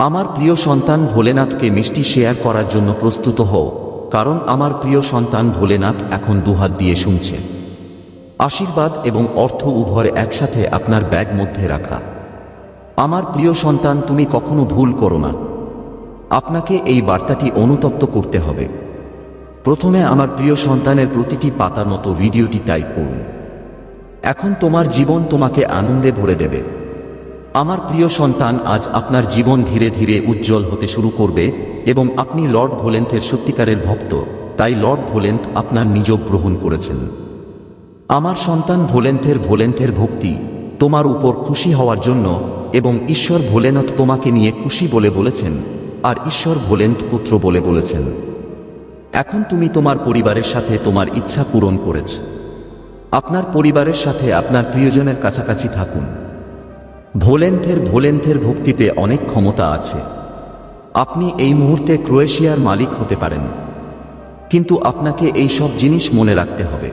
আমার প্রিয় সন্তান ভোলেনাথকে মিষ্টি শেয়ার করার জন্য প্রস্তুত হও, কারণ আমার প্রিয় সন্তান ভোলেনাথ এখন দুহাত দিয়ে শুনছে। আশীর্বাদ এবং অর্থ উভয় একসাথে আপনার ব্যাগ মধ্যে রাখা। আমার প্রিয় সন্তান, তুমি কখনো ভুল করো না। আপনাকে এই বার্তাটি অনুতপ্ত করতে হবে। প্রথমে আমার প্রিয় সন্তানের প্রতিটি পাতার মতো ভিডিওটি টাইপ করুন। এখন তোমার জীবন তোমাকে আনন্দে ভরে দেবে। আমার প্রিয় সন্তান, আজ আপনার জীবন ধীরে ধীরে উজ্জ্বল হতে শুরু করবে এবং আপনি লর্ড ভোলেন্থের সত্যিকারের ভক্ত। তাই লর্ড ভোলেন্থ আপনার নিজ গ্রহণ করেছেন। আমার সন্তান ভোলেন্থের ভোলেন্থের ভক্তি তোমার উপর খুশি হওয়ার জন্য এবং ঈশ্বর ভোলেনাথ তোমাকে নিয়ে খুশি বলে বলেছেন আর ঈশ্বর ভোলেন্থ পুত্র বলে বলেছেন। এখন তুমি তোমার পরিবারের সাথে তোমার ইচ্ছা পূরণ করেছ। আপনার পরিবারের সাথে আপনার প্রিয়জনের কাছাকাছি থাকুন। ভোলেন্থের ভোলেন্থের ভক্তিতে অনেক ক্ষমতা আছে। আপনি এই মুহূর্তে ক্রোয়েশিয়ার মালিক হতে পারেন। কিন্তু আপনাকে এই সব জিনিস মনে রাখতে হবে।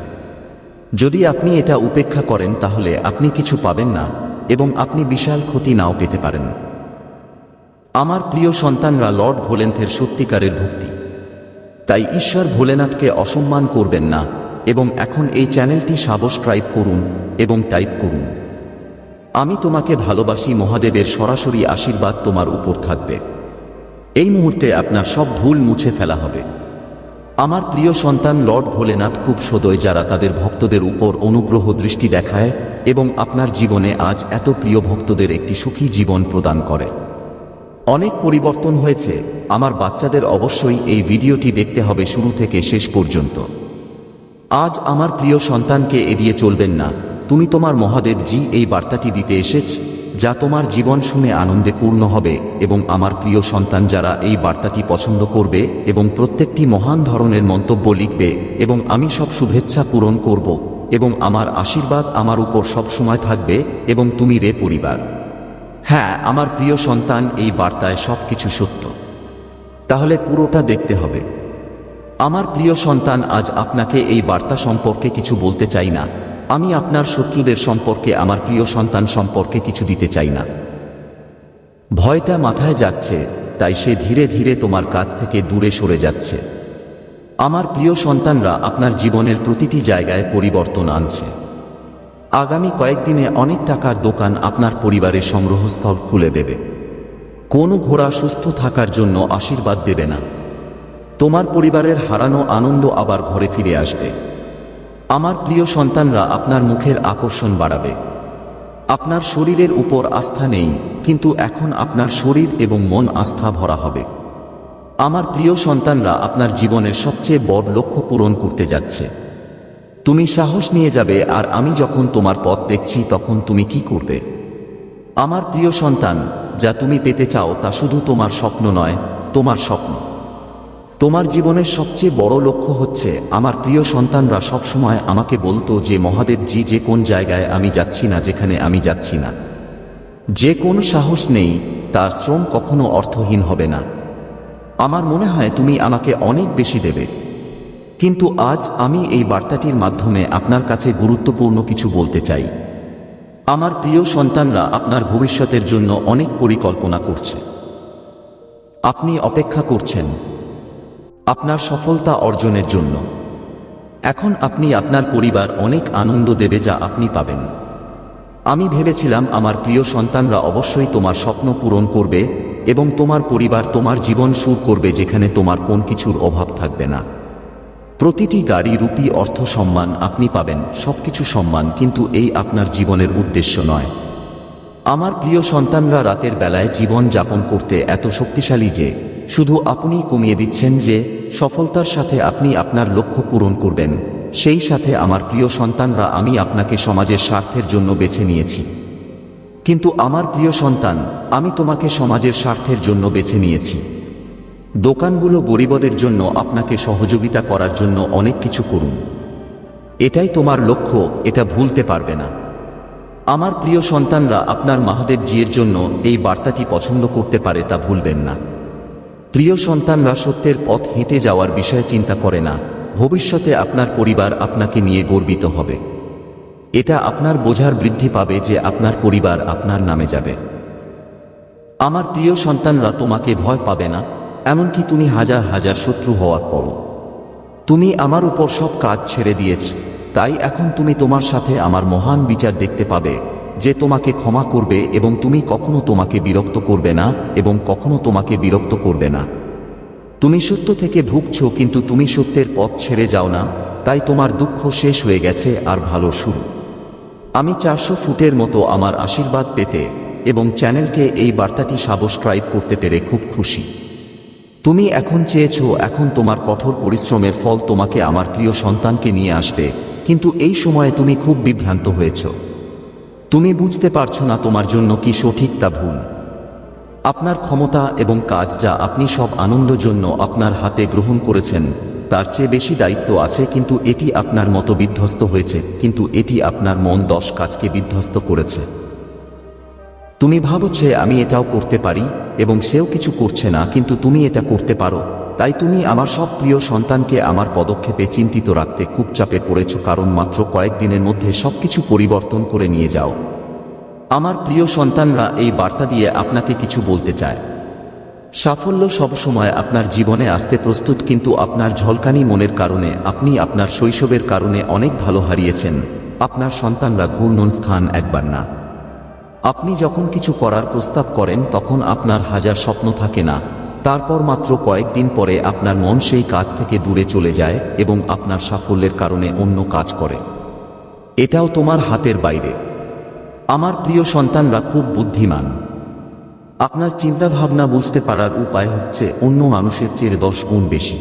যদি আপনি এটা উপেক্ষা করেন, তাহলে আপনি কিছু পাবেন না এবং আপনি বিশাল ক্ষতি নাও পেতে পারেন। আমার প্রিয় সন্তানরা লর্ড ভোলেন্থের সত্যিকারের ভক্তি। তাই ঈশ্বর ভোলেনাথকে অসম্মান করবেন না এবং এখন এই চ্যানেলটি সাবস্ক্রাইব করুন এবং টাইপ করুন। আমি তোমাকে ভালোবাসি, মহাদেবের সরাসরি আশীর্বাদ তোমার উপর থাকবে। এই মুহূর্তে আপনার সব ভুল মুছে ফেলা হবে। আমার প্রিয় সন্তান লর্ড ভোলেনাথ খুব সদয় যারা তাদের ভক্তদের উপর অনুগ্রহ দৃষ্টি দেখায় এবং আপনার জীবনে আজ এত প্রিয় ভক্তদের একটি সুখী জীবন প্রদান করে। অনেক পরিবর্তন হয়েছে, আমার বাচ্চাদের অবশ্যই এই ভিডিওটি দেখতে হবে শুরু থেকে শেষ পর্যন্ত। আজ আমার প্রিয় সন্তানকে এড়িয়ে চলবেন না। তুমি তোমার মহাদেব জি এই বার্তাটি দিতে এসেছ, যা তোমার জীবন শুনে আনন্দে পূর্ণ হবে এবং আমার প্রিয় সন্তান যারা এই বার্তাটি পছন্দ করবে এবং প্রত্যেকটি মহান ধরনের মন্তব্য লিখবে এবং আমি সব শুভেচ্ছা পূরণ করব এবং আমার আশীর্বাদ আমার উপর সবসময় থাকবে এবং তুমি রে পরিবার। হ্যাঁ আমার প্রিয় সন্তান, এই বার্তায় সব কিছু সত্য। তাহলে পুরোটা দেখতে হবে। আমার প্রিয় সন্তান, আজ আপনাকে এই বার্তা সম্পর্কে কিছু বলতে চাই না। আমি আপনার শত্রুদের সম্পর্কে, আমার প্রিয় সন্তান সম্পর্কে কিছু দিতে চাই না। ভয়টা মাথায় যাচ্ছে, তাই সে ধীরে ধীরে তোমার কাছ থেকে দূরে সরে যাচ্ছে। আমার প্রিয় সন্তানরা, আপনার জীবনের প্রতিটি জায়গায় পরিবর্তন আনছে। আগামী কয়েকদিনে অনেক টাকার দোকান আপনার পরিবারের সংগ্রহস্থল খুলে দেবে। কোনো ঘোড়া সুস্থ থাকার জন্য আশীর্বাদ দেবে না। তোমার পরিবারের হারানো আনন্দ আবার ঘরে ফিরে আসবে। আমার প্রিয় সন্তানরা আপনার মুখের আকর্ষণ বাড়াবে। আপনার শরীরের উপর আস্থা নেই, কিন্তু এখন আপনার শরীর এবং মন আস্থা ভরা হবে। আমার প্রিয় সন্তানরা আপনার জীবনের সবচেয়ে বড় লক্ষ্য পূরণ করতে যাচ্ছে। তুমি সাহস নিয়ে যাবে, আর আমি যখন তোমার পথ দেখছি তখন তুমি কি করবে? আমার প্রিয় সন্তান, যা তুমি পেতে চাও তা শুধু তোমার স্বপ্ন নয়, তোমার স্বপ্ন। তোমার জীবনের সবচেয়ে বড় লক্ষ্য হচ্ছে আমার প্রিয় সন্তানরা সবসময় আমাকে বলতো যে, মহাদেবজি, যে কোন জায়গায় আমি যাচ্ছি না, যেখানে আমি যাচ্ছি না। যে কোন সাহস নেই, তার শ্রম কখনো অর্থহীন হবে না। আমার মনে হয় তুমি আমাকে অনেক বেশি দেবে। কিন্তু আজ আমি এই বার্তাটির মাধ্যমে আপনার কাছে গুরুত্বপূর্ণ কিছু বলতে চাই। আমার প্রিয় সন্তানরা আপনার ভবিষ্যতের জন্য অনেক পরিকল্পনা করছে। আপনি অপেক্ষা করছেন। আপনার সফলতা অর্জনের জন্য। এখন আপনি আপনার পরিবার অনেক আনন্দ দেবে যা আপনি পাবেন। আমি ভেবেছিলাম আমার প্রিয় সন্তানরা অবশ্যই তোমার স্বপ্ন পূরণ করবে এবং তোমার পরিবার তোমার জীবন সুর করবে যেখানে তোমার কোন কিছুর অভাব থাকবে না। প্রতিটি গাড়ি, রূপী, অর্থ সম্মান আপনি পাবেন, সবকিছু সম্মান কিন্তু এই আপনার জীবনের উদ্দেশ্য নয়। আমার প্রিয় সন্তানরা রাতের বেলায় জীবন যাপন করতে এত শক্তিশালী যে শুধু আপনি কমিয়ে দিচ্ছেন যে সফলতার সাথে আপনি আপনার লক্ষ্য পূরণ করবেন। সেই সাথে আমার প্রিয় সন্তানরা আমি আপনাকে সমাজের স্বার্থের জন্য বেছে নিয়েছি। কিন্তু আমার প্রিয় সন্তান, আমি তোমাকে সমাজের স্বার্থের জন্য বেছে নিয়েছি। দোকানগুলো গরিবদের জন্য আপনাকে সহযোগিতা করার জন্য অনেক কিছু করুন। এটাই তোমার লক্ষ্য, এটা ভুলতে পারবে না। আমার প্রিয় সন্তানরা আপনার মহাদেব জিয়ের জন্য এই বার্তাটি পছন্দ করতে পারে তা ভুলবেন না। প্রিয় সন্তানরা সত্যের পথ হেঁটে যাওয়ার বিষয়ে চিন্তা করে না। ভবিষ্যতে আপনার পরিবার আপনাকে নিয়ে গর্বিত হবে। এটা আপনার বোঝার বৃদ্ধি পাবে যে আপনার পরিবার আপনার নামে যাবে। আমার প্রিয় সন্তানরা তোমাকে ভয় পাবে না, এমনকি তুমি হাজার হাজার শত্রু হওয়ার পরও। তুমি আমার উপর সব কাজ ছেড়ে দিয়েছ, তাই এখন তুমি তোমার সাথে আমার মহান বিচার দেখতে পাবে। যে তোমাকে ক্ষমা করবে এবং তুমি কখনো তোমাকে বিরক্ত করবে না এবং কখনো তোমাকে বিরক্ত করবে না। তুমি সত্য থেকে ভুগছ কিন্তু তুমি সত্যের পথ ছেড়ে যাও না, তাই তোমার দুঃখ শেষ হয়ে গেছে আর ভালো শুরু। আমি চারশো ফুটের মতো আমার আশীর্বাদ পেতে এবং চ্যানেলকে এই বার্তাটি সাবস্ক্রাইব করতে পেরে খুব খুশি। তুমি এখন চেয়েছ, এখন তোমার কঠোর পরিশ্রমের ফল তোমাকে আমার প্রিয় সন্তানকে নিয়ে আসবে, কিন্তু এই সময়ে তুমি খুব বিভ্রান্ত হয়েছ। তুমি বুঝতে পারছ না তোমার জন্য কি সঠিক তা ভুল। আপনার ক্ষমতা এবং কাজ যা আপনি সব আনন্দ জন্য আপনার হাতে গ্রহণ করেছেন, তার চেয়ে বেশি দায়িত্ব আছে কিন্তু এটি আপনার মতো বিধ্বস্ত হয়েছে, কিন্তু এটি আপনার মন দশ কাজকে বিধ্বস্ত করেছে। তুমি ভাবছে আমি এটাও করতে পারি এবং সেও কিছু করছে না, কিন্তু তুমি এটা করতে পারো। তাই তুমি আমার সব প্রিয় সন্তানকে আমার পদক্ষেপে চিন্তিত রাখতে খুব চাপে পড়েছ, কারণ মাত্র কয়েকদিনের মধ্যে সবকিছু পরিবর্তন করে নিয়ে যাও। আমার প্রিয় সন্তানরা এই বার্তা দিয়ে আপনাকে কিছু বলতে চায়। সাফল্য সবসময় আপনার জীবনে আসতে প্রস্তুত, কিন্তু আপনার ঝলকানি মনের কারণে আপনি আপনার শৈশবের কারণে অনেক ভালো হারিয়েছেন। আপনার সন্তানরা ঘূর্ণন স্থান একবার না। আপনি যখন কিছু করার প্রস্তাব করেন, তখন আপনার হাজার স্বপ্ন থাকে না। তারপর মাত্র কয়েকদিন পরে আপনার মন সেই কাজ থেকে দূরে চলে যায় এবং আপনার সাফল্যের কারণে অন্য কাজ করে। এটাও তোমার হাতের বাইরে। আমার প্রিয় সন্তানরা খুব বুদ্ধিমান। আপনার চিন্তাভাবনা বুঝতে পারার উপায় হচ্ছে অন্য মানুষের চেয়ে দশ গুণ বেশি।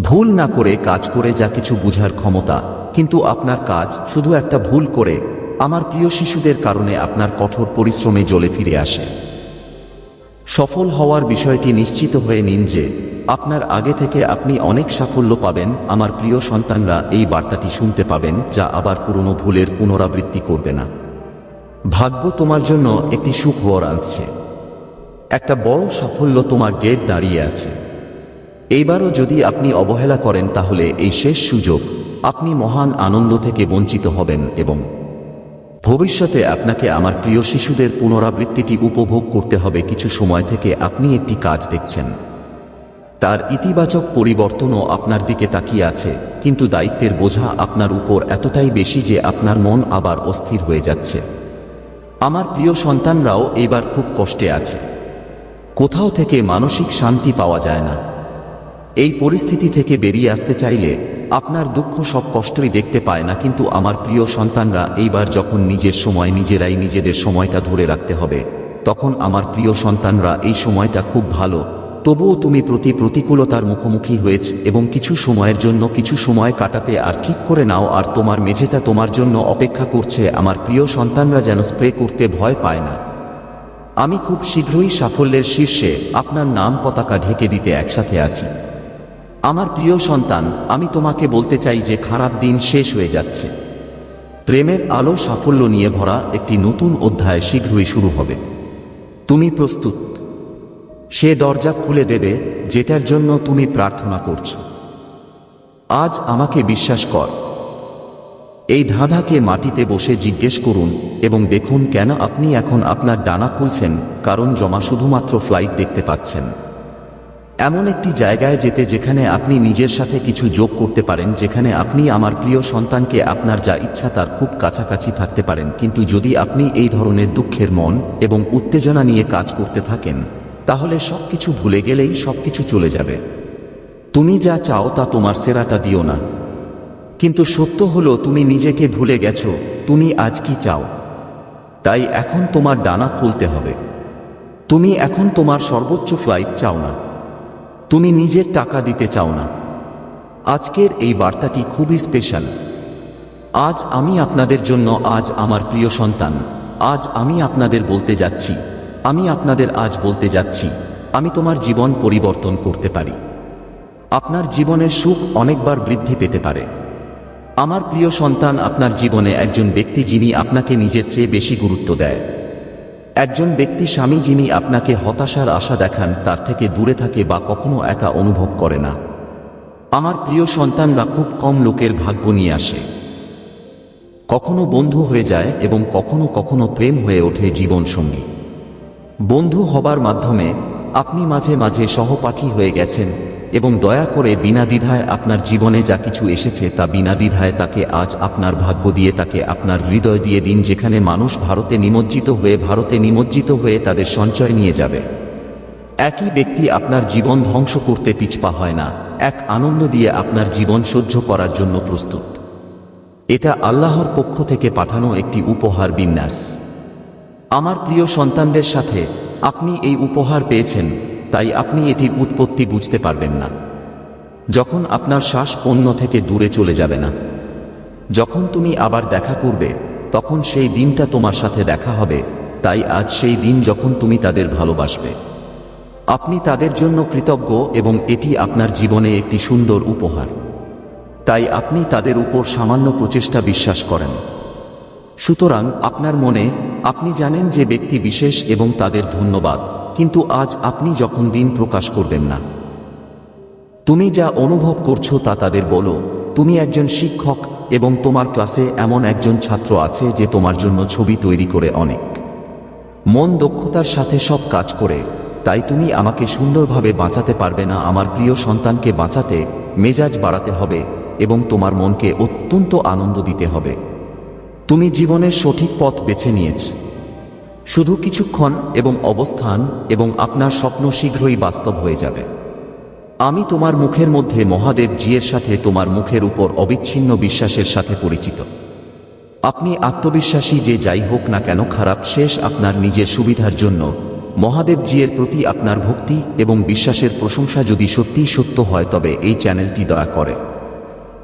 ভুল না করে কাজ করে যা কিছু বুঝার ক্ষমতা, কিন্তু আপনার কাজ শুধু একটা ভুল করে আমার প্রিয় শিশুদের কারণে আপনার কঠোর পরিশ্রমে জ্বলে ফিরে আসে। সফল হওয়ার বিষয়টি নিশ্চিত হয়ে নিন যে, আপনার আগে থেকে আপনি অনেক সাফল্য পাবেন। আমার প্রিয় সন্তানরা, এই বার্তাটি শুনতে পাবেন, যা আবার পুরনো ভুলের পুনরাবৃত্তি করবে না। ভাগ্য তোমার জন্য একটি সুখবর আনছে। একটা বড় সাফল্য তোমার গেট দাঁড়িয়ে আছে। এইবারও যদি আপনি অবহেলা করেন, তাহলে এই শেষ সুযোগ, আপনি মহান আনন্দ থেকে বঞ্চিত হবেন এবং ভবিষ্যতে আপনাকে আমার প্রিয় শিশুদের পুনরাবৃত্তিটি উপভোগ করতে হবে কিছু সময় থেকে আপনি একটি কাজ দেখছেন। তার ইতিবাচক পরিবর্তনও আপনার দিকে তাকিয়ে আছে, কিন্তু দায়িত্বের বোঝা আপনার উপর এতটাই বেশি যে আপনার মন আবার অস্থির হয়ে যাচ্ছে। আমার প্রিয় সন্তানরাও এবার খুব কষ্টে আছে। কোথাও থেকে মানসিক শান্তি পাওয়া যায় না। এই পরিস্থিতি থেকে বেরিয়ে আসতে চাইলে আপনার দুঃখ সব কষ্টই দেখতে পায় না, কিন্তু আমার প্রিয় সন্তানরা এইবার যখন নিজের সময় নিজেরাই নিজেদের সময়টা ধরে রাখতে হবে, তখন আমার প্রিয় সন্তানরা এই সময়টা খুব ভালো। তবুও তুমি প্রতি প্রতিকূলতার মুখোমুখি হয়েছ এবং কিছু সময়ের জন্য কিছু সময় কাটাতে আর ঠিক করে নাও, আর তোমার মেঝেটা তোমার জন্য অপেক্ষা করছে, আমার প্রিয় সন্তানরা যেন স্প্রে করতে ভয় পায় না। আমি খুব শীঘ্রই সাফল্যের শীর্ষে আপনার নাম পতাকা ঢেকে দিতে একসাথে আছি। আমার প্রিয় সন্তান, আমি তোমাকে বলতে চাই যে খারাপ দিন শেষ হয়ে যাচ্ছে। প্রেমের আলো সাফল্য নিয়ে ভরা একটি নতুন অধ্যায় শীঘ্রই শুরু হবে। তুমি প্রস্তুত। সে দরজা খুলে দেবে, যেটার জন্য তুমি প্রার্থনা করছ। আজ আমাকে বিশ্বাস কর। এই ধাঁধাকে মাটিতে বসে জিজ্ঞেস করুন এবং দেখুন কেন আপনি এখন আপনার ডানা খুলছেন, কারণ জমা শুধুমাত্র ফ্লাইট দেখতে পাচ্ছেন। এমন একটি জায়গায় যেতে যেখানে আপনি নিজের সাথে কিছু যোগ করতে পারেন, যেখানে আপনি আমার প্রিয় সন্তানকে আপনার যা ইচ্ছা তার খুব কাছাকাছি থাকতে পারেন। কিন্তু যদি আপনি এই ধরনের দুঃখের মন এবং উত্তেজনা নিয়ে কাজ করতে থাকেন, তাহলে সবকিছু ভুলে গেলেই সবকিছু চলে যাবে। তুমি যা চাও তা তোমার সেরাটা দিও না। কিন্তু সত্য হলো, তুমি নিজেকে ভুলে গেছো, তুমি আজ কি চাও? তাই এখন তোমার ডানা খুলতে হবে। তুমি এখন তোমার সর্বোচ্চ ফ্লাইট চাও না। তুমি নিজের টাকা দিতে চাও না। আজকের এই বার্তাটি খুবই স্পেশাল আজ আমি আপনাদের জন্য, আজ আমার প্রিয় সন্তান, আজ আমি আপনাদের বলতে যাচ্ছি, আমি আপনাদের আজ বলতে যাচ্ছি, আমি তোমার জীবন পরিবর্তন করতে পারি। আপনার জীবনের সুখ অনেকবার বৃদ্ধি পেতে পারে। আমার প্রিয় সন্তান, আপনার জীবনে একজন ব্যক্তি যিনি আপনাকে নিজের চেয়ে বেশি গুরুত্ব দেয়। একজন ব্যক্তি স্বামী যিনি আপনাকে হতাশার আশা দেখান, তার থেকে দূরে থাকে বা কখনো একা অনুভব করে না। আমার প্রিয় সন্তানরা খুব কম লোকের ভাগ্য নিয়ে আসে। কখনো বন্ধু হয়ে যায় এবং কখনো কখনো প্রেম হয়ে ওঠে জীবন সঙ্গী বন্ধু হবার মাধ্যমে আপনি মাঝে মাঝে সহপাঠী হয়ে গেছেন এবং দয়া করে বিনা দ্বিধায় আপনার জীবনে যা কিছু এসেছে তা বিনা দ্বিধায় তাকে আজ আপনার ভাগ্য দিয়ে তাকে আপনার হৃদয় দিয়ে দিন যেখানে মানুষ ভারতে নিমজ্জিত হয়ে ভারতে নিমজ্জিত হয়ে তাদের সঞ্চয় নিয়ে যাবে। একই ব্যক্তি আপনার জীবন ধ্বংস করতে পিছপা হয় না। এক আনন্দ দিয়ে আপনার জীবন সহ্য করার জন্য প্রস্তুত। এটা আল্লাহর পক্ষ থেকে পাঠানো একটি উপহার বিন্যাস। আমার প্রিয় সন্তানদের সাথে আপনি এই উপহার পেয়েছেন। তাই আপনি এটির উৎপত্তি বুঝতে পারবেন না। যখন আপনার শ্বাস অন্য থেকে দূরে চলে যাবে না। যখন তুমি আবার দেখা করবে, তখন সেই দিনটা তোমার সাথে দেখা হবে, তাই আজ সেই দিন যখন তুমি তাদের ভালোবাসবে। আপনি তাদের জন্য কৃতজ্ঞ এবং এটি আপনার জীবনে একটি সুন্দর উপহার। তাই আপনি তাদের উপর সামান্য প্রচেষ্টা বিশ্বাস করেন। সুতরাং আপনার মনে, আপনি জানেন যে ব্যক্তি বিশেষ এবং তাদের ধন্যবাদ। কিন্তু আজ আপনি যখন দিন প্রকাশ করবেন না। তুমি যা অনুভব করছ তা তাদের বলো। তুমি একজন শিক্ষক এবং তোমার ক্লাসে এমন একজন ছাত্র আছে যে তোমার জন্য ছবি তৈরি করে অনেক। মন দক্ষতার সাথে সব কাজ করে। তাই তুমি আমাকে সুন্দরভাবে বাঁচাতে পারবে না। আমার প্রিয় সন্তানকে বাঁচাতে মেজাজ বাড়াতে হবে এবং তোমার মনকে অত্যন্ত আনন্দ দিতে হবে। তুমি জীবনের সঠিক পথ বেছে নিয়েছ। শুধু কিছুক্ষণ এবং অবস্থান এবং আপনার স্বপ্ন শীঘ্রই বাস্তব হয়ে যাবে। আমি তোমার মুখের মধ্যে মহাদেব জিয়ের সাথে তোমার মুখের উপর অবিচ্ছিন্ন বিশ্বাসের সাথে পরিচিত। আপনি আত্মবিশ্বাসী যে যাই হোক না কেন খারাপ, শেষ আপনার নিজের সুবিধার জন্য মহাদেব জিয়ের প্রতি আপনার ভক্তি এবং বিশ্বাসের প্রশংসা যদি সত্যিই সত্য হয় তবে এই চ্যানেলটি দয়া করে।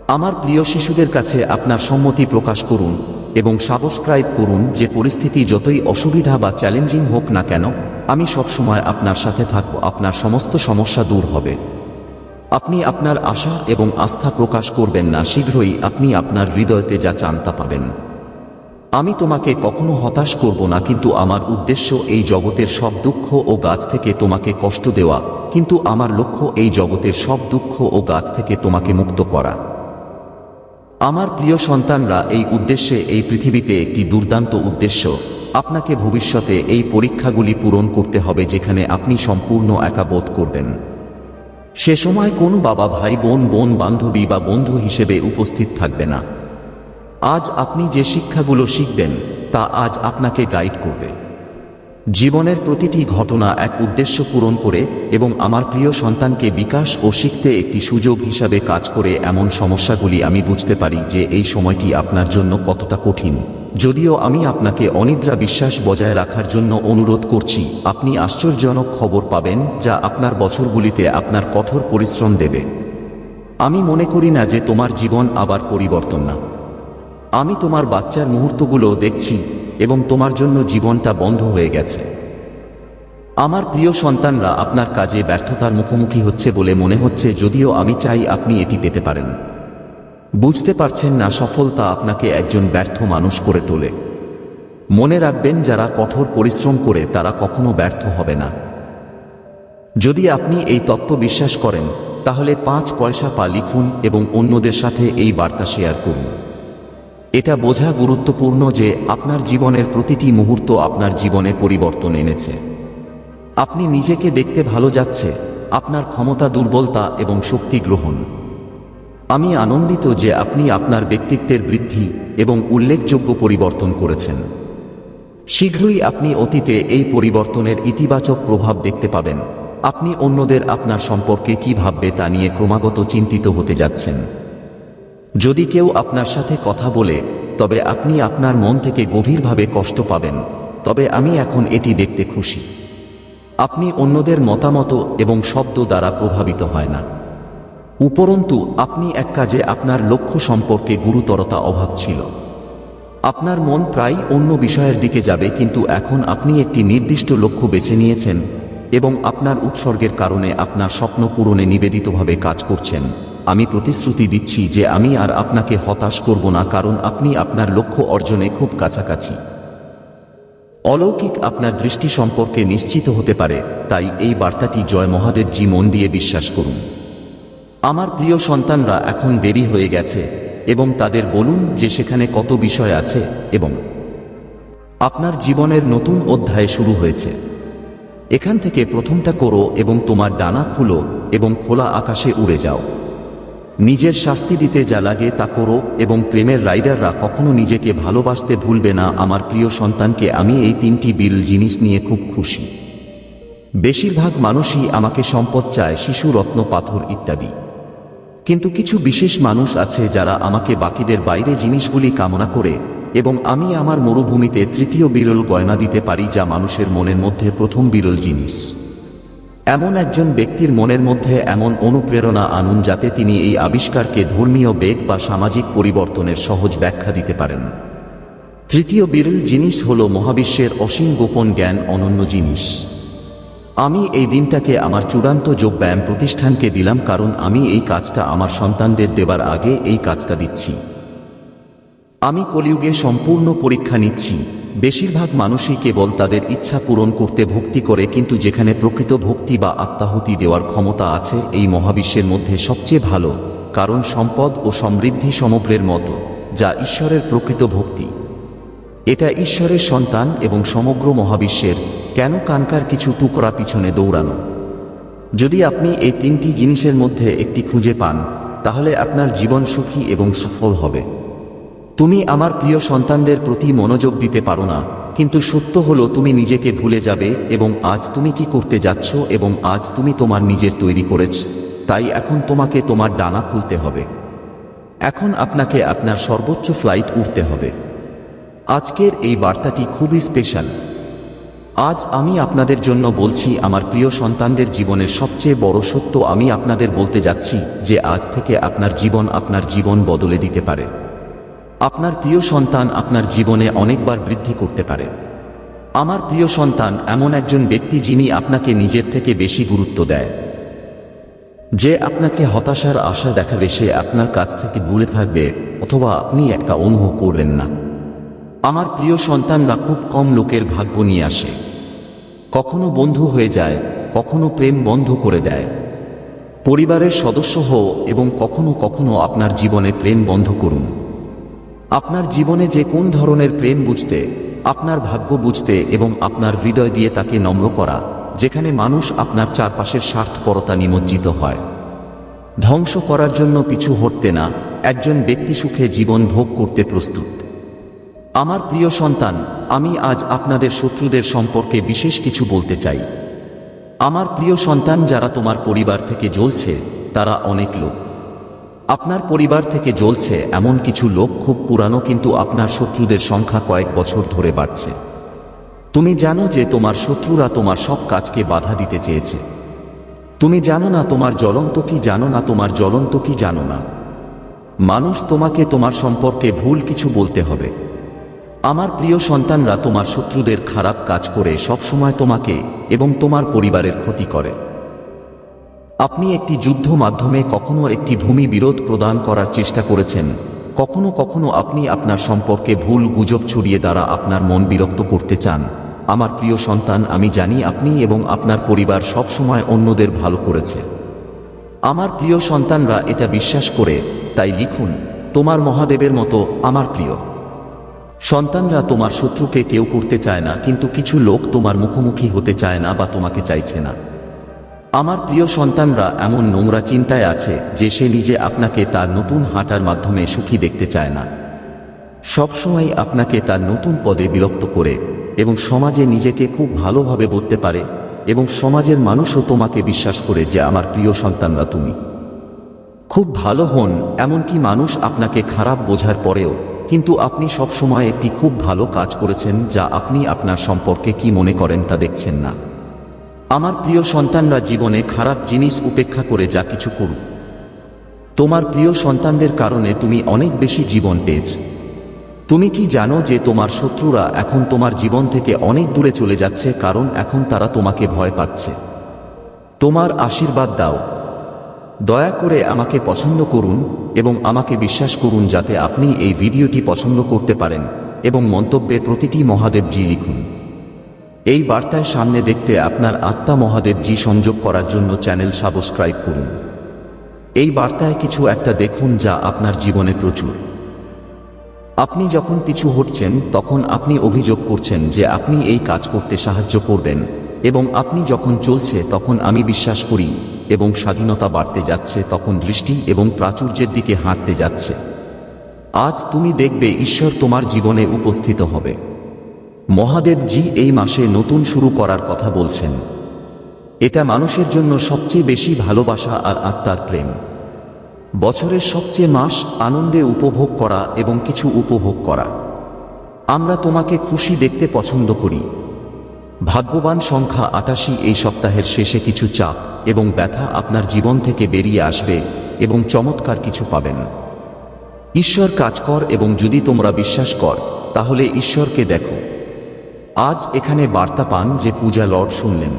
আমার প্রিয় শিশুদের কাছে আপনার সম্মতি প্রকাশ করুন এবং সাবস্ক্রাইব করুন যে পরিস্থিতি যতই অসুবিধা বা চ্যালেঞ্জিং হোক না কেন, আমি সবসময় আপনার সাথে থাকব, আপনার সমস্ত সমস্যা দূর হবে। আপনি আপনার আশা এবং আস্থা প্রকাশ করবেন না, শীঘ্রই আপনি আপনার হৃদয়তে যা চান তা পাবেন। আমি তোমাকে কখনো হতাশ করব না, কিন্তু আমার উদ্দেশ্য এই জগতের সব দুঃখ ও গাছ থেকে তোমাকে কষ্ট দেওয়া, কিন্তু আমার লক্ষ্য এই জগতের সব দুঃখ ও গাছ থেকে তোমাকে মুক্ত করা। আমার প্রিয় সন্তানরা, এই উদ্দেশ্যে এই পৃথিবীতে একটি দুর্দান্ত উদ্দেশ্য। আপনাকে ভবিষ্যতে এই পরীক্ষাগুলি পূরণ করতে হবে যেখানে আপনি সম্পূর্ণ একা বোধ করবেন। সে সময় কোনো বাবা, ভাই, বোন বোন, বান্ধবী বা বন্ধু হিসেবে উপস্থিত থাকবে না। আজ আপনি যে শিক্ষাগুলো শিখবেন, তা আজ আপনাকে গাইড করবে। জীবনের প্রতিটি ঘটনা এক উদ্দেশ্য পূরণ করে এবং আমার প্রিয় সন্তানকে বিকাশ ও শিখতে একটি সুযোগ হিসাবে কাজ করে এমন সমস্যাগুলি আমি বুঝতে পারি যে এই সময়টি আপনার জন্য কতটা কঠিন। যদিও আমি আপনাকে অনিদ্রা বিশ্বাস বজায় রাখার জন্য অনুরোধ করছি, আপনি আশ্চর্যজনক খবর পাবেন যা আপনার বছরগুলিতে আপনার কঠোর পরিশ্রম দেবে। আমি মনে করি না যে তোমার জীবন আবার পরিবর্তন না। আমি তোমার বাচ্চার মুহূর্তগুলো দেখছি এবং তোমার জন্য জীবনটা বন্ধ হয়ে গেছে। আমার প্রিয় সন্তানরা, আপনার কাজে ব্যর্থতার মুখোমুখি হচ্ছে বলে মনে হচ্ছে, যদিও আমি চাই আপনি এটি পেতে পারেন। বুঝতে পারছেন না সফলতা আপনাকে একজন ব্যর্থ মানুষ করে তোলে। মনে রাখবেন, যারা কঠোর পরিশ্রম করে, তারা কখনো ব্যর্থ হবে না। যদি আপনি এই তত্ত্ব বিশ্বাস করেন, তাহলে পাঁচ পয়সা পা লিখুন এবং অন্যদের সাথে এই বার্তা শেয়ার করুন। এটা বোঝা গুরুত্বপূর্ণ যে আপনার জীবনের প্রতিটি মুহূর্ত আপনার জীবনে পরিবর্তন এনেছে। আপনি নিজেকে দেখতে ভালো যাচ্ছে, আপনার ক্ষমতা দুর্বলতা এবং শক্তি গ্রহণ। আমি আনন্দিত যে আপনি আপনার ব্যক্তিত্বের বৃদ্ধি এবং উল্লেখযোগ্য পরিবর্তন করেছেন। শীঘ্রই আপনি অতীতে এই পরিবর্তনের ইতিবাচক প্রভাব দেখতে পাবেন। আপনি অন্যদের আপনার সম্পর্কে কি ভাববে তা নিয়ে ক্রমাগত চিন্তিত হতে যাচ্ছেন। যদি কেউ আপনার সাথে কথা বলে, তবে আপনি আপনার মন থেকে গভীরভাবে কষ্ট পাবেন। তবে আমি এখন এটি দেখতে খুশি। আপনি অন্যদের মতামত এবং শব্দ দ্বারা প্রভাবিত হয় না। উপরন্তু, আপনি এক কাজে আপনার লক্ষ্য সম্পর্কে গুরুতরতা অভাব ছিল। আপনার মন প্রায় অন্য বিষয়ের দিকে যাবে, কিন্তু এখন আপনি একটি নির্দিষ্ট লক্ষ্য বেছে নিয়েছেন এবং আপনার উৎসর্গের কারণে আপনার স্বপ্ন পূরণে নিবেদিতভাবে কাজ করছেন। আমি প্রতিশ্রুতি দিচ্ছি যে আমি আর আপনাকে হতাশ করব না, কারণ আপনি আপনার লক্ষ্য অর্জনে খুব কাছাকাছি। অলৌকিক আপনার দৃষ্টি সম্পর্কে নিশ্চিত হতে পারে, তাই এই বার্তাটি জয় মহাদেব জি মন দিয়ে বিশ্বাস করুন। আমার প্রিয় সন্তানরা, এখন দেরি হয়ে গেছে, এবং তাদের বলুন যে সেখানে কত বিষয় আছে, এবং আপনার জীবনের নতুন অধ্যায় শুরু হয়েছে। এখান থেকে প্রথমটা করো এবং তোমার ডানা খুলো, এবং খোলা আকাশে উড়ে যাও। নিজের শাস্তি দিতে যা লাগে তা করো এবং প্রেমের রাইডাররা কখনো নিজেকে ভালোবাসতে ভুলবে না। আমার প্রিয় সন্তানকে আমি এই তিনটি বিল জিনিস নিয়ে খুব খুশি। বেশিরভাগ মানুষই আমাকে সম্পদ চায়, শিশু, রত্ন, পাথর ইত্যাদি। কিন্তু কিছু বিশেষ মানুষ আছে যারা আমাকে বাকিদের বাইরে জিনিসগুলি কামনা করে এবং আমি আমার মরুভূমিতে তৃতীয় বিরল গয়না দিতে পারি যা মানুষের মনের মধ্যে প্রথম বিরল জিনিস। এমন একজন ব্যক্তির মনের মধ্যে এমন অনুপ্রেরণা আনুন যাতে তিনি এই আবিষ্কারকে ধর্মীয় বেগ বা সামাজিক পরিবর্তনের সহজ ব্যাখ্যা দিতে পারেন। তৃতীয় বিরল জিনিস হল মহাবিশ্বের অসীম গোপন জ্ঞান অনন্য জিনিস। আমি এই দিনটাকে আমার চূড়ান্ত যোগব্যায়াম প্রতিষ্ঠানকে দিলাম কারণ আমি এই কাজটা আমার সন্তানদের দেবার আগে এই কাজটা দিচ্ছি। আমি কলিযুগে সম্পূর্ণ পরীক্ষা নিচ্ছি। বেশিরভাগ মানুষই কেবল তাদের ইচ্ছা পূরণ করতে ভক্তি করে, কিন্তু যেখানে প্রকৃত ভক্তি বা আত্মাহুতি দেওয়ার ক্ষমতা আছে, এই মহাবিশ্বের মধ্যে সবচেয়ে ভালো, কারণ সম্পদ ও সমৃদ্ধি সমগ্রের মতো, যা ঈশ্বরের প্রকৃত ভক্তি। এটা ঈশ্বরের সন্তান এবং সমগ্র মহাবিশ্বের, কেন কানকার কিছু টুকরা পিছনে দৌড়ানো? যদি আপনি এই তিনটি জিনিসের মধ্যে একটি খুঁজে পান, তাহলে আপনার জীবন সুখী এবং সফল হবে। তুমি আমার প্রিয় সন্তানদের প্রতি মনোযোগ দিতে পারো না, কিন্তু সত্য হলো তুমি নিজেকে ভুলে যাবে এবং আজ তুমি কি করতে যাচ্ছ এবং আজ তুমি তোমার নিজের তৈরি করেছ, তাই এখন তোমাকে তোমার ডানা খুলতে হবে। এখন আপনাকে আপনার সর্বোচ্চ ফ্লাইট উঠতে হবে। আজকের এই বার্তাটি খুবই স্পেশাল। আজ আমি আপনাদের জন্য বলছি, আমার প্রিয় সন্তানদের জীবনের সবচেয়ে বড় সত্য আমি আপনাদের বলতে যাচ্ছি যে আজ থেকে আপনার জীবন আপনার জীবন বদলে দিতে পারে। আপনার প্রিয় সন্তান আপনার জীবনে অনেকবার বৃদ্ধি করতে পারে। আমার প্রিয় সন্তান এমন একজন ব্যক্তি যিনি আপনাকে নিজের থেকে বেশি গুরুত্ব দেয়। যে আপনাকে হতাশার আশা দেখাবে, সে আপনার কাছ থেকে দূরে থাকবে, অথবা আপনি একটা অনুভব করবেন না। আমার প্রিয় সন্তানরা খুব কম লোকের ভাগ্য নিয়ে আসে। কখনো বন্ধু হয়ে যায়, কখনো প্রেম বন্ধ করে দেয়। পরিবারের সদস্য হও এবং কখনো কখনো আপনার জীবনে প্রেম বন্ধ করুন। আপনার জীবনে যে কোন ধরনের প্রেম বুঝতে, আপনার ভাগ্য বুঝতে এবং আপনার হৃদয় দিয়ে তাকে নম্র করা, যেখানে মানুষ আপনার চারপাশের স্বার্থপরতা নিমজ্জিত হয়। ধ্বংস করার জন্য পিছু হটতে না, একজন ব্যক্তি সুখে জীবন ভোগ করতে প্রস্তুত। আমার প্রিয় সন্তান, আমি আজ আপনাদের শত্রুদের সম্পর্কে বিশেষ কিছু বলতে চাই। আমার প্রিয় সন্তান, যারা তোমার পরিবার থেকে জ্বলছে, তারা অনেক লোক। আপনার পরিবার থেকে জ্বলছে এমন কিছু লোক খুব পুরানো কিন্তু আপনার শত্রুদের সংখ্যা কয়েক বছর ধরে বাড়ছে। তুমি জানো যে তোমার শত্রুরা তোমার সব কাজকে বাধা দিতে চেয়েছে। তুমি জানো না তোমার জ্বলন্ত কি জানো না তোমার জ্বলন্ত কি জানো না। মানুষ তোমাকে তোমার সম্পর্কে ভুল কিছু বলতে হবে। আমার প্রিয় সন্তানরা তোমার শত্রুদের খারাপ কাজ করে সবসময় তোমাকে এবং তোমার পরিবারের ক্ষতি করে। আপনি একটি যুদ্ধ মাধ্যমে কখনো একটি ভূমি বিরোধ প্রদান করার চেষ্টা করেছেন। কখনো কখনো আপনি আপনার সম্পর্কে ভুল গুজব ছড়িয়ে দ্বারা আপনার মন বিরক্ত করতে চান। আমার প্রিয় সন্তান, আমি জানি আপনি এবং আপনার পরিবার সবসময় অন্যদের ভালো করেছে। আমার প্রিয় সন্তানরা এটা বিশ্বাস করে, তাই লিখুন, তোমার মহাদেবের মতো আমার প্রিয়। সন্তানরা তোমার শত্রুকে কেউ করতে চায় না, কিন্তু কিছু লোক তোমার মুখোমুখি হতে চায় না বা তোমাকে চাইছে না। আমার প্রিয় সন্তানরা এমন নোংরা চিন্তায় আছে যে সে নিজে আপনাকে তার নতুন হাঁটার মাধ্যমে সুখী দেখতে চায় না। সবসময় আপনাকে তার নতুন পদে বিরক্ত করে এবং সমাজে নিজেকে খুব ভালোভাবে বলতে পারে এবং সমাজের মানুষও তোমাকে বিশ্বাস করে যে আমার প্রিয় সন্তানরা তুমি। খুব ভালো হন, এমনকি মানুষ আপনাকে খারাপ বোঝার পরেও, কিন্তু আপনি সবসময় একটি খুব ভালো কাজ করেছেন যা আপনি আপনার সম্পর্কে কি মনে করেন তা দেখছেন না। আমার প্রিয় সন্তানরা জীবনে খারাপ জিনিস উপেক্ষা করে যা কিছু করুক। তোমার প্রিয় সন্তানদের কারণে তুমি অনেক বেশি জীবন পেয়েছ। তুমি কি জানো যে তোমার শত্রুরা এখন তোমার জীবন থেকে অনেক দূরে চলে যাচ্ছে কারণ এখন তারা তোমাকে ভয় পাচ্ছে। তোমার আশীর্বাদ দাও। দয়া করে আমাকে পছন্দ করুন এবং আমাকে বিশ্বাস করুন যাতে আপনি এই ভিডিওটি পছন্দ করতে পারেন এবং মন্তব্যে প্রতিটি মহাদেবজি লিখুন। এই বার্তায় সামনে দেখতে আপনার আত্মা মহাদেব জি সংযোগ করার জন্য চ্যানেল সাবস্ক্রাইব করুন। এই বার্তায় কিছু একটা দেখুন যা আপনার জীবনে প্রচুর। আপনি যখন পিছু হটছেন, তখন আপনি অভিযোগ করছেন যে আপনি এই কাজ করতে সাহায্য করবেন এবং আপনি যখন চলছে, তখন আমি বিশ্বাস করি এবং স্বাধীনতা বাড়তে যাচ্ছে, তখন দৃষ্টি এবং প্রাচুর্যের দিকে হাঁটতে যাচ্ছে। আজ তুমি দেখবে ঈশ্বর তোমার জীবনে উপস্থিত হবে। মহাদেব জি এই মাসে নতুন শুরু করার কথা বলছেন। এটা মানুষের জন্য সবচেয়ে বেশি ভালোবাসা আর আত্মার প্রেম। বছরের সবচেয়ে মাস আনন্দে উপভোগ করা এবং কিছু উপভোগ করা। আমরা তোমাকে খুশি দেখতে পছন্দ করি। ভাগ্যবান সংখ্যা আটাশি এই সপ্তাহের শেষে কিছু চাপ এবং ব্যথা আপনার জীবন থেকে বেরিয়ে আসবে এবং চমৎকার কিছু পাবেন। ঈশ্বর কাজ কর এবং যদি তোমরা বিশ্বাস কর, তাহলে ঈশ্বরকে দেখো। আজ এখানে বার্তা পান যে পূজা লর্ড শুনলেন।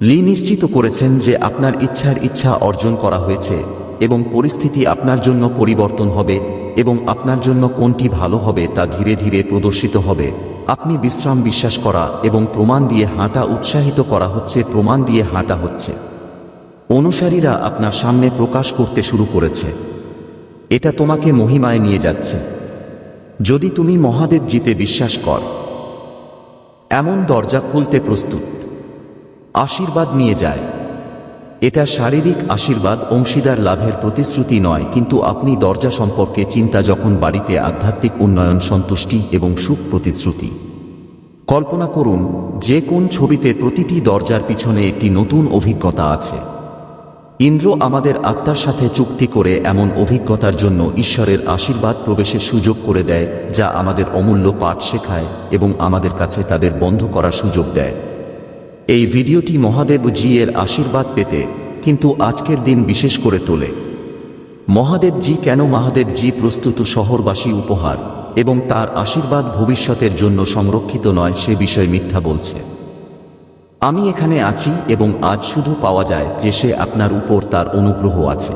লি নিশ্চিত করেছেন যে আপনার ইচ্ছার ইচ্ছা অর্জন করা হয়েছে এবং পরিস্থিতি আপনার জন্য পরিবর্তন হবে এবং আপনার জন্য কোনটি ভালো হবে তা ধীরে ধীরে প্রদর্শিত হবে। আপনি বিশ্রাম বিশ্বাস করা এবং প্রমাণ দিয়ে হাঁটা উৎসাহিত করা হচ্ছে, প্রমাণ দিয়ে হাঁটা হচ্ছে। অনুসারীরা আপনার সামনে প্রকাশ করতে শুরু করেছে। এটা তোমাকে মহিমায় নিয়ে যাচ্ছে। যদি তুমি মহাদেব জিতে বিশ্বাস কর এমন দরজা খুলতে প্রস্তুত। আশীর্বাদ নিয়ে যায়। এটা শারীরিক আশীর্বাদ, অংশীদার লাভের প্রতিশ্রুতি নয়, কিন্তু আপনি দরজা সম্পর্কে চিন্তা যখন বাড়িতে আধ্যাত্মিক উন্নয়ন, সন্তুষ্টি এবং সুখ প্রতিশ্রুতি। কল্পনা করুন, যে কোন ছবিতে প্রতিটি দরজার পিছনে একটি নতুন অভিজ্ঞতা আছে। ইন্দ্র আমাদের আত্মার সাথে চুক্তি করে এমন অভিজ্ঞতার জন্য ঈশ্বরের আশীর্বাদ প্রবেশের সুযোগ করে দেয়, যা আমাদের অমূল্য পাঠ শেখায় এবং আমাদের কাছে তাদের বন্ধ করার সুযোগ দেয়। এই ভিডিওটি মহাদেব জি এর আশীর্বাদ পেতে, কিন্তু আজকের দিন বিশেষ করে তোলে। মহাদেব জি কেন মহাদেব জি প্রস্তুত শহরবাসী উপহার এবং তার আশীর্বাদ ভবিষ্যতের জন্য সংরক্ষিত নয় সে বিষয়ে মিথ্যা বলছে। আমি এখানে আছি এবং আজ শুধু পাওয়া যায় যে সে আপনার উপর তার অনুগ্রহ আছে।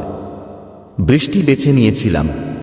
বৃষ্টি বেছে নিয়েছিলাম।